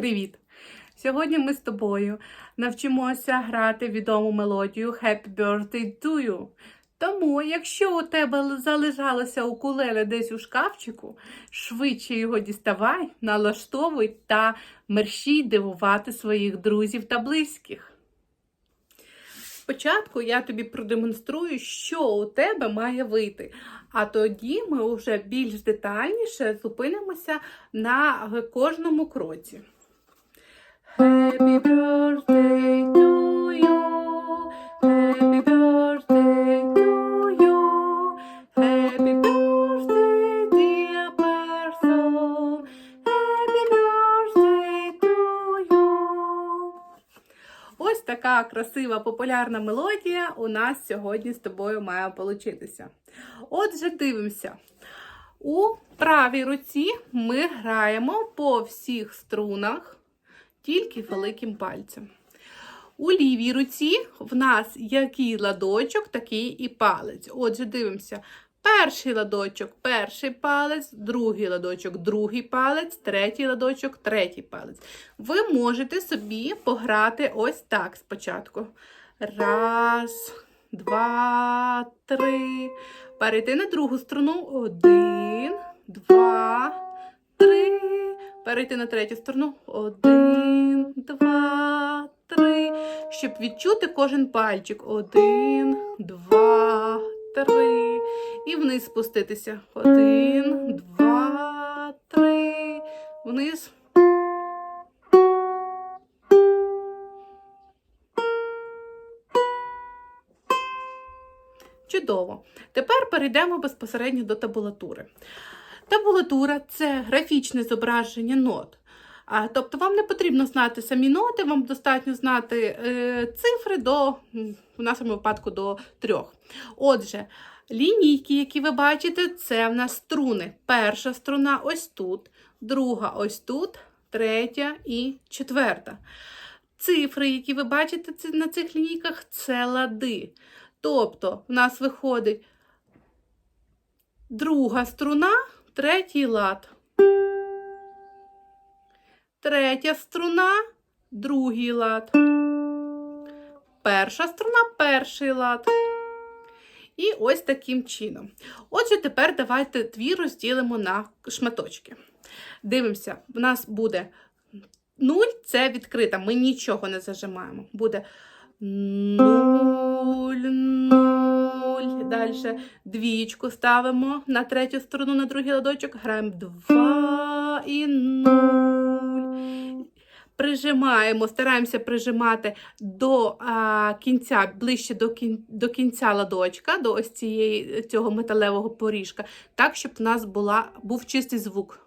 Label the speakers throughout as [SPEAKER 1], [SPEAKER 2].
[SPEAKER 1] Привіт! Сьогодні ми з тобою навчимося грати відому мелодію Happy Birthday to you. Тому, якщо у тебе залежалося укулеле десь у шкафчику, швидше його діставай, налаштовуй та мерщій дивувати своїх друзів та близьких. Спочатку я тобі продемонструю, що у тебе має вийти. А тоді ми вже більш детальніше зупинимося на кожному кроці. Ось така красива популярна мелодія у нас сьогодні з тобою має получитися. Отже, дивимося. У правій руці ми граємо по всіх струнах тільки великим пальцем. У лівій руці в нас який ладочок, такий і палець. Отже, дивимося. Перший ладочок, перший палець, другий ладочок, другий палець, третій ладочок, третій палець. Ви можете собі пограти ось так спочатку. Раз, два, три. Перейти на другу струну. Один, два. Перейти на третю сторону. Один, два, три. Щоб відчути кожен пальчик. Один, два, три. І вниз спуститися. Один, два, три. Вниз. Чудово. Тепер перейдемо безпосередньо до табулатури. Табулатура це графічне зображення нот. А, Тобто вам не потрібно знати самі ноти, вам достатньо знати е, цифри до, в нашому випадку до трьох. Отже, лінійки, які ви бачите, це в нас струни. Перша струна ось тут, друга ось тут, третя і четверта. Цифри, які ви бачите на цих лінійках, це лади. Тобто, в нас виходить друга струна, третій лад. Третя струна, другий лад. Перша струна, перший лад. І ось таким чином. Отже, тепер давайте твір розділимо на шматочки. Дивимося, в нас буде 0 це відкрита, ми нічого не зажимаємо. Буде 0, 0. Далі двічку ставимо на третю сторону, на другий ладочок, граємо 2 і 0. Прижимаємо, стараємося прижимати до а, кінця, ближче до, кін, до кінця ладочка, до ось цієї, цього металевого поріжка, так, щоб в нас була, був чистий звук.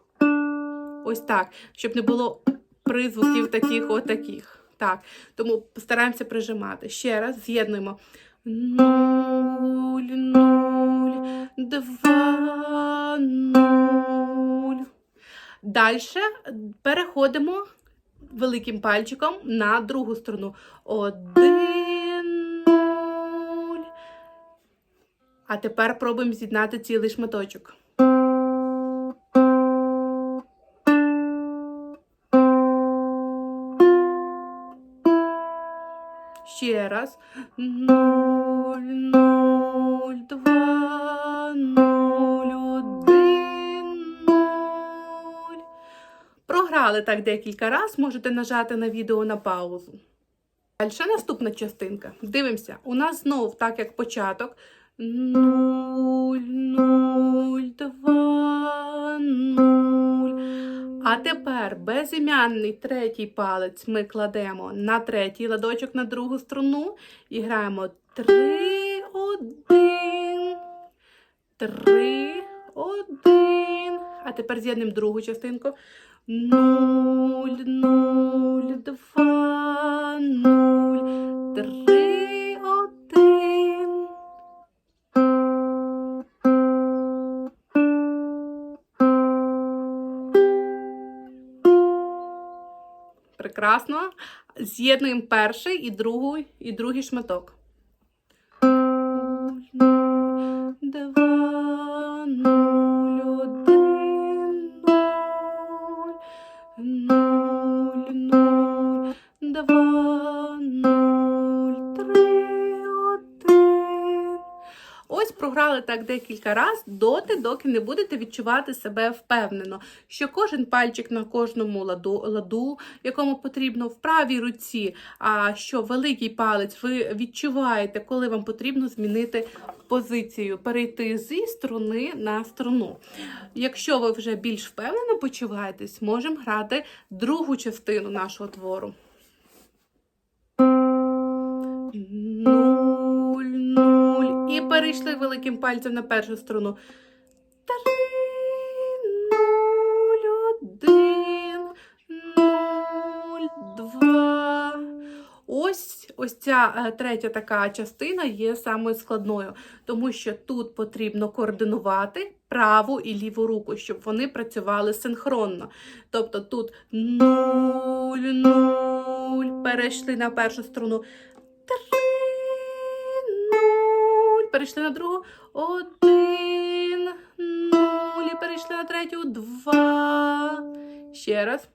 [SPEAKER 1] Ось так, щоб не було призвуків таких, отаких. Так, тому постараємося прижимати. Ще раз з'єднуємо. Нуль, нуль, два, нуль. Далі переходимо великим пальчиком на другу сторону. Один, нуль. А тепер пробуємо з'єднати цілий шматочок. Ще раз. Нуль, нуль, два, нуль, один, нуль. Програли так декілька разів, можете нажати на відео на паузу. Далі наступна частинка. Дивимося. У нас знов, так як початок. Нуль, нуль, два, Тепер безім'янний третій палець ми кладемо на третій ладочок на другу струну і граємо 3, 1, 3, 1. А тепер з'єднемо другу частинку. 0, 0. Прекрасно. З'єднуємо перший і другий, і другий шматок. Нуль, повторяли так декілька разів, доти, доки не будете відчувати себе впевнено, що кожен пальчик на кожному ладу, ладу якому потрібно в правій руці, а що великий палець ви відчуваєте, коли вам потрібно змінити позицію, перейти зі струни на струну. Якщо ви вже більш впевнено почуваєтесь, можемо грати другу частину нашого твору. Нуль. І перейшли великим пальцем на першу струну. Три, нуль, один, нуль, два. Ось ось ця е, третя така частина є самою складною, тому що тут потрібно координувати праву і ліву руку, щоб вони працювали синхронно. Тобто тут нуль, нуль, перейшли на першу струну. Три, перейшли на другу. Один, нуль, і перейшли на третю. Два. Ще раз.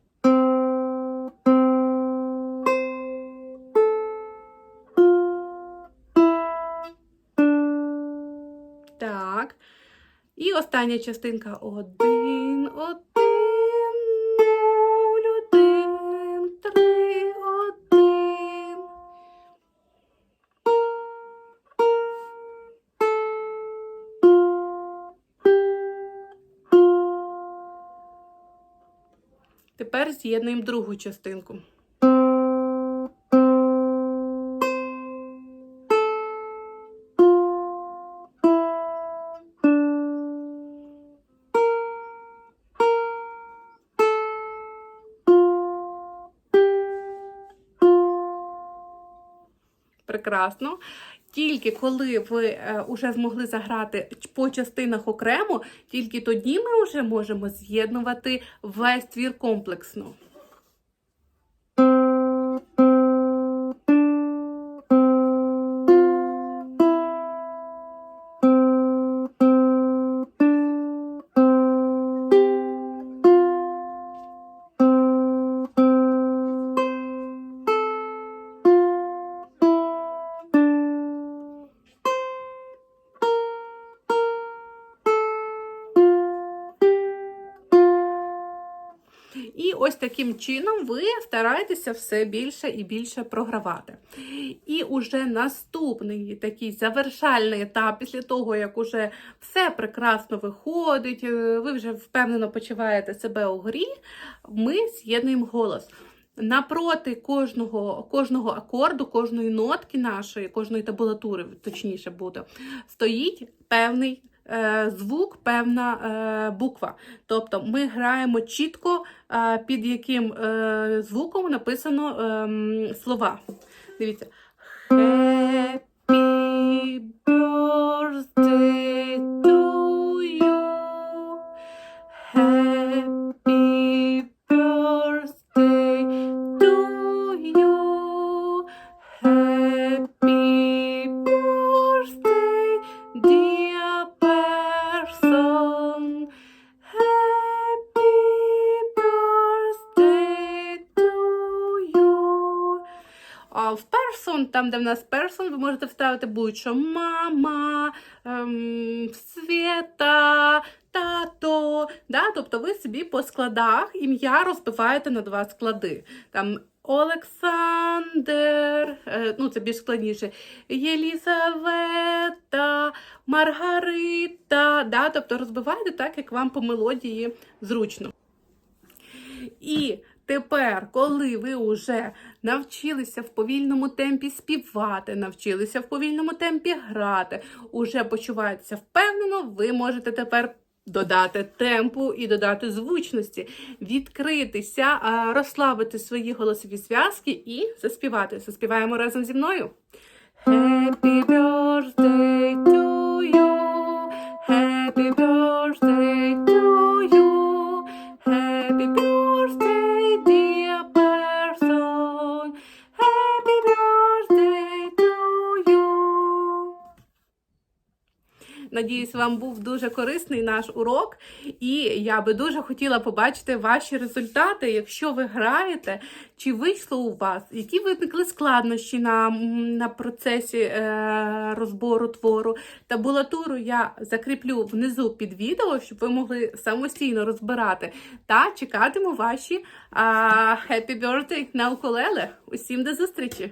[SPEAKER 1] Так. І остання частинка. Один, один, Тепер з'єднуємо другу частинку. Прекрасно. Тільки коли ви вже змогли заграти по частинах окремо, тільки тоді ми вже можемо з'єднувати весь твір комплексно. І ось таким чином ви стараєтеся все більше і більше програвати. І уже наступний такий завершальний етап, після того, як уже все прекрасно виходить, е, ви вже впевнено почуваєте себе у грі, ми з'єднуємо голос. Напроти кожного кожного акорду, кожної нотки нашої, кожної табулатури, точніше буде, стоїть певний звук, певна е, буква. Тобто ми граємо чітко, е, під яким е, звуком написано е, слова. Дивіться. Happy birthday В person, там, де в нас person, ви можете вставити будь-що мама, ем, Света, тато. Да? Тобто ви собі по складах ім'я розбиваєте на два склади. Там Олександр, е, ну це більш складніше, Єлізавета, Маргарита. Да? Тобто розбиваєте так, як вам по мелодії зручно. І тепер, коли ви вже навчилися в повільному темпі співати, навчилися в повільному темпі грати, уже почуваєтеся впевнено, ви можете тепер додати темпу і додати звучності, відкритися, розслабити свої голосові зв'язки і заспівати. Заспіваємо разом зі мною. Happy birthday to you. Happy birthday Надіюсь, вам був дуже корисний наш урок, і я би дуже хотіла побачити ваші результати, якщо ви граєте, чи вийшло у вас, які виникли складнощі на, на процесі е, розбору твору. Табулатуру я закріплю внизу під відео, щоб ви могли самостійно розбирати. Та чекатиму ваші а, happy birthday на укулеле. Усім до зустрічі!